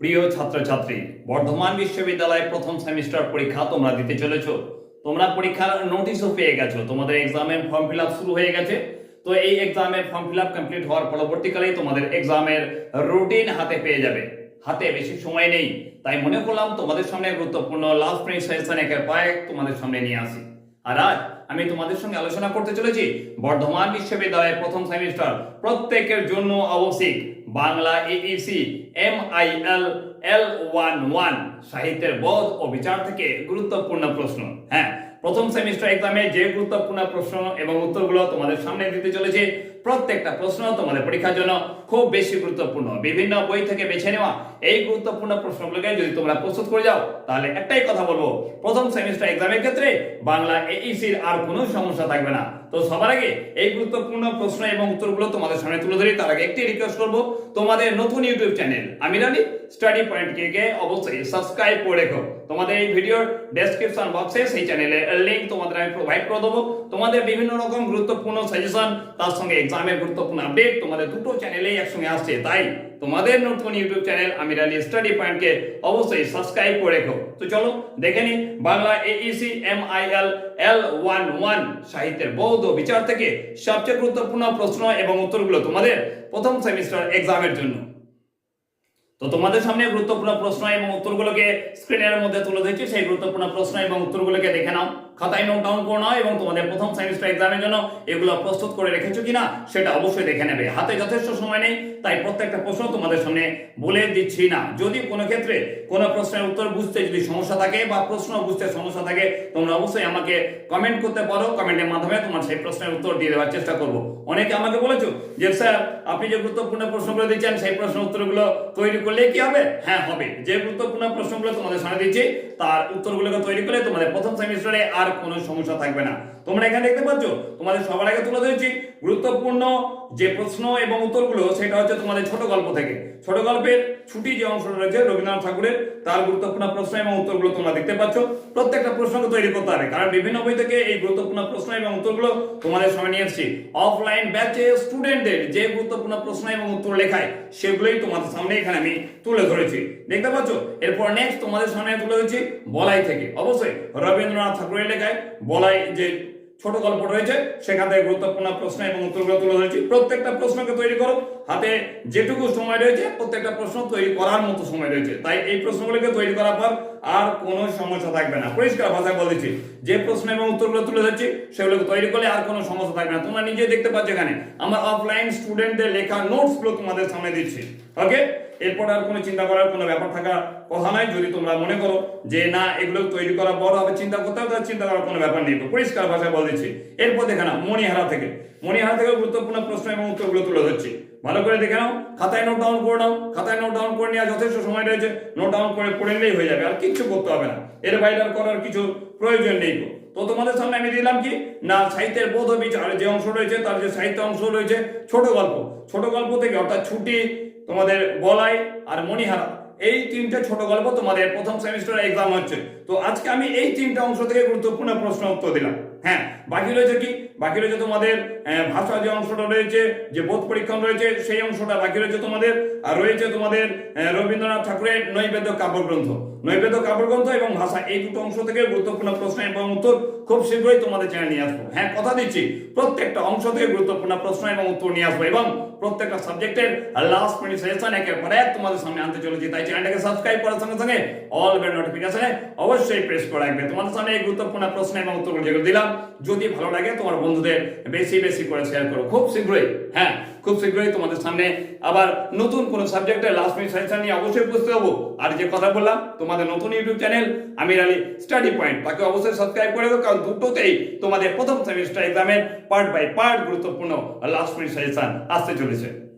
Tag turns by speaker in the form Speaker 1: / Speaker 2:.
Speaker 1: প্রিয় ছাত্রছাত্রী, বর্ধমান বিশ্ববিদ্যালয়ে প্রথম সেমিস্টার পরীক্ষা তোমরা দিতে চলেছো। তোমরা পরীক্ষার নোটিশও পেয়ে গেছো। তোমাদের এক্সামের ফর্ম ফিল শুরু হয়ে গেছে। তো এই এক্সামের ফর্ম ফিল কমপ্লিট হওয়ার পরবর্তীকালেই তোমাদের এক্সামের রুটিন হাতে পেয়ে যাবে। হাতে বেশি সময় নেই। তাই মনে করলাম তোমাদের সামনে গুরুত্বপূর্ণ লাস্ট মিনিট সেশন একের এক তোমাদের সামনে নিয়ে আসি। আর আজ আমি তোমাদের সঙ্গে আলোচনা করতে চলেছি বর্ধমান বিশ্ববিদ্যালয়ের প্রথম সেমিস্টার প্রত্যেকের জন্য আবশ্যিক। Bangla AEC M I L L one one সাহিত্যের বোধ ও বিচার থেকে গুরুত্বপূর্ণ প্রশ্ন। হ্যাঁ প্রথম সেমিস্টার এক্সামে যে গুরুত্বপূর্ণ প্রশ্ন এবং উত্তরগুলো তোমাদের সামনে দিতে চলেছে প্রত্যেকটা প্রশ্ন তোমাদের পরীক্ষার জন্য খুব বেশি গুরুত্বপূর্ণ। বিভিন্ন বই থেকে বেছে নেওয়া এই গুরুত্বপূর্ণ প্রশ্নগুলোকে যদি তোমরা প্রস্তুত করে যাও, তাহলে একটাই কথা বলব, প্রথম সেমিস্টার এক্সামের ক্ষেত্রে বাংলা এইসির আর কোনো সমস্যা থাকবে না। তো সবার আগে এই গুরুত্বপূর্ণ প্রশ্ন এবং উত্তরগুলো তোমাদের সামনে তুলে ধরি, তার আগে একটি রিকোয়েস্ট করব তোমাদের নতুন ইউটিউব চ্যানেল আমি আলী স্টাডি পয়েন্ট কে অবশ্যই সাবস্ক্রাইব করে রেখো। তোমাদের এই ভিডিওর ডেসক্রিপশন বক্সে সেই চ্যানেলের লিংক তোমাদের আমি প্রোভাইড করে দেবো। তোমাদের বিভিন্ন রকম গুরুত্বপূর্ণ সাজেশন তার সঙ্গে এক্সামের গুরুত্বপূর্ণ আপডেট তোমাদের দুটো চ্যানেলেই একসঙ্গে আসছে। তাই তোমাদের নতুন YouTube channel Amir Ali study পয়েন্টকে অবশ্যই সাবস্ক্রাইব করে রেখো। তো চলো দেখে নি Bangla AEC M I L L one one সাহিত্যের বৌদ্ধ বিচার থেকে সবচেয়ে গুরুত্বপূর্ণ প্রশ্ন এবং উত্তরগুলো তোমাদের প্রথম সেমিস্টার এক্সামের জন্য। তো তোমাদের সামনে গুরুত্বপূর্ণ প্রশ্ন এবং উত্তরগুলোকে স্ক্রিনের মধ্যে তুলে ধরেছি। সেই গুরুত্বপূর্ণ প্রশ্ন এবং উত্তরগুলোকে দেখে নাও। খাতায় নোট ডাউন করে নাও এবং তোমাদের প্রথম সেমিস্টার এক্সামের জন্য এগুলো প্রস্তুত করে রেখেছো কিনা সেটা অবশ্যই দেখে নেবে। হাতে যথেষ্ট সময় নেই, তাই প্রত্যেকটা প্রশ্ন তোমাদের সামনে বলে দিচ্ছি না। যদি কোনো ক্ষেত্রে কোনো প্রশ্নের উত্তর বুঝতে যদি সমস্যা থাকে বা প্রশ্ন বুঝতে সমস্যা থাকে, তোমরা অবশ্যই আমাকে কমেন্ট করতে পারো। কমেন্টের মাধ্যমে তোমার সেই প্রশ্নের উত্তর দিয়ে দেওয়ার চেষ্টা করব। অনেকে আমাকে বলেছ যে, স্যার, আপনি যে গুরুত্বপূর্ণ প্রশ্নগুলো দিচ্ছেন, সেই প্রশ্ন উত্তরগুলো তৈরি করলে কি হবে? হ্যাঁ হবে। যে গুরুত্বপূর্ণ প্রশ্নগুলো তোমাদের সামনে দিচ্ছি, তার উত্তরগুলোকে তৈরি করলে তোমাদের প্রথম সেমিস্টারে আর কোনো সমস্যা থাকবে না। তোমরা এখানে দেখতে পাচ্ছ, তোমাদের সবার আগে তুলে ধরেছি গুরুত্বপূর্ণ যে প্রশ্ন এবং উত্তরগুলো, সেটা হচ্ছে তোমাদের ছোট গল্প থেকে। ছোট গল্পের ছুটি যে অংশটা রয়েছে, রবীন্দ্রনাথ ঠাকুরের, তার গুরুত্বপূর্ণ প্রশ্ন এবং উত্তরগুলো তোমরা দেখতে পাচ্ছ। প্রত্যেকটা প্রশ্নকে তৈরি করতে হবে, কারণ বিভিন্ন বই থেকে এই গুরুত্বপূর্ণ প্রশ্ন এবং উত্তরগুলো তোমাদের সামনে নিয়ে এসেছি। অফলাইন ব্যাচে স্টুডেন্টদের যে গুরুত্বপূর্ণ প্রশ্ন এবং উত্তর লেখায়, সেগুলোই তোমাদের সামনে এখানে আমি তুলে ধরেছি। দেখতে পাচ্ছ, এরপর নেক্সট তোমাদের সামনে তুলে ধরেছি বলাই থেকে। অবশ্যই রবীন্দ্রনাথ ঠাকুরের লেখায় বলাই যে ছোট গল্প রয়েছে, সেখান থেকে গুরুত্বপূর্ণ প্রশ্ন এবং উত্তরগুলো তুলে ধরেছি। প্রত্যেকটা প্রশ্নকে তৈরি করো। হাতে যেটুকু সময় রয়েছে, প্রত্যেকটা প্রশ্ন তৈরি করার মতো সময় রয়েছে। তাই এই প্রশ্নগুলোকে তৈরি করার পর আর কোনো সমস্যা থাকবে না। পরিষ্কার ভাষায় বলেছি যে প্রশ্ন এবং উত্তরগুলো তুলে ধরছি, সেগুলোকে তৈরি করলে আর কোনো সমস্যা থাকবে না। তোমরা নিজে দেখতে পাচ্ছ এখানে, আমার অফলাইন স্টুডেন্টদের লেখা নোটসগুলো তোমাদের সামনে দিচ্ছি। ওকে? এরপর আর কোনো চিন্তা করার কোনো ব্যাপার থাকা কথা নাই। যদি তোমরা মনে করো যে, না, এগুলো তৈরি করা বড় হবে, চিন্তা করতে হবে চিন্তা করার কোনো ব্যাপার নেই। পরিষ্কার ভাষায় বলে দিচ্ছি। এরপর দেখে নাও, মণিহারা থেকে। মণিহারা থেকে গুরুত্বপূর্ণ প্রশ্ন এবং উত্তরগুলো তুলে ধরছি। ভালো করে দেখে নাও। খাতায় নোট ডাউন করে নাও। খাতায় নোট ডাউন করে নেওয়া যথেষ্ট সময় রয়েছে। নোট ডাউন করে পড়ে নিলেই হয়ে যাবে। আর কিচ্ছু করতে হবে না। এর বাইরে আর করার কিছু প্রয়োজন নেই। তো। তোমাদের সামনে আমি দিলাম কি? না, সাহিত্যের বোধ বিচার যে অংশ রয়েছে, তার যে সাহিত্য অংশ রয়েছে, ছোট গল্প। ছোট গল্প থেকে অর্থাৎ ছুটি তোমাদের বলাই আর মণিহারা, এই তিনটে ছোট গল্প তোমাদের প্রথম সেমিস্টার এক্সাম হচ্ছে। তো আজকে আমি এই তিনটা অংশ থেকে গুরুত্বপূর্ণ প্রশ্ন উত্তর দিলাম। হ্যাঁ বাকি রয়েছে কি? বাকি রয়েছে তোমাদের ভাষা যে অংশটা রয়েছে, যে বোধ পরীক্ষণ রয়েছে, সেই অংশটা বাকি রয়েছে তোমাদের, আর রয়েছে তোমাদের রবীন্দ্রনাথ ঠাকুরের নৈবেদ্য কাব্যগ্রন্থ। নৈবেদ্য কাব্যগ্রন্থ এবং ভাষা, এই দুটো অংশ থেকে গুরুত্বপূর্ণ প্রশ্ন এবং উত্তর খুব শীঘ্রই তোমাদের চ্যানেল নিয়ে আসব। হ্যাঁ কথা দিচ্ছি, প্রত্যেকটা অংশ থেকে গুরুত্বপূর্ণ প্রশ্ন এবং উত্তর নিয়ে আসব এবং প্রত্যেকটা সাবজেক্টের লাস্ট মিনিট সেশন একের পর এক তোমাদের সামনে আনতে চলেছি, তাই চ্যানেলটাকে সাবস্ক্রাইব করার সঙ্গে সঙ্গে অল বেল নোটিফিকেশনে অবশ্যই প্রেস করে রাখবে। তোমাদের সামনে এই গুরুত্বপূর্ণ প্রশ্ন এবং উত্তরগুলো যেগুলো দিলাম যদি ভালো লাগে তোমার বন্ধুদের বেশি বেশি করে শেয়ার করো। খুব শীঘ্রই হ্যাঁ খুব শীঘ্রই তোমাদের সামনে আবার নতুন কোন সাবজেক্টের লাস্ট মিনিট সেশন নিয়ে অবশ্যই বুঝতে হব। আর যে কথা বললাম, তোমাদের নতুন YouTube channel Amir Ali study point তাকে অবশ্যই সাবস্ক্রাইব করে দেবো কারণ দুটোতেই তোমাদের প্রথম সেমিস্টার এক্সামের পার্ট বাই পার্ট গুরুত্বপূর্ণ লাস্ট মিনিট সাজেশন আসতে চলেছে।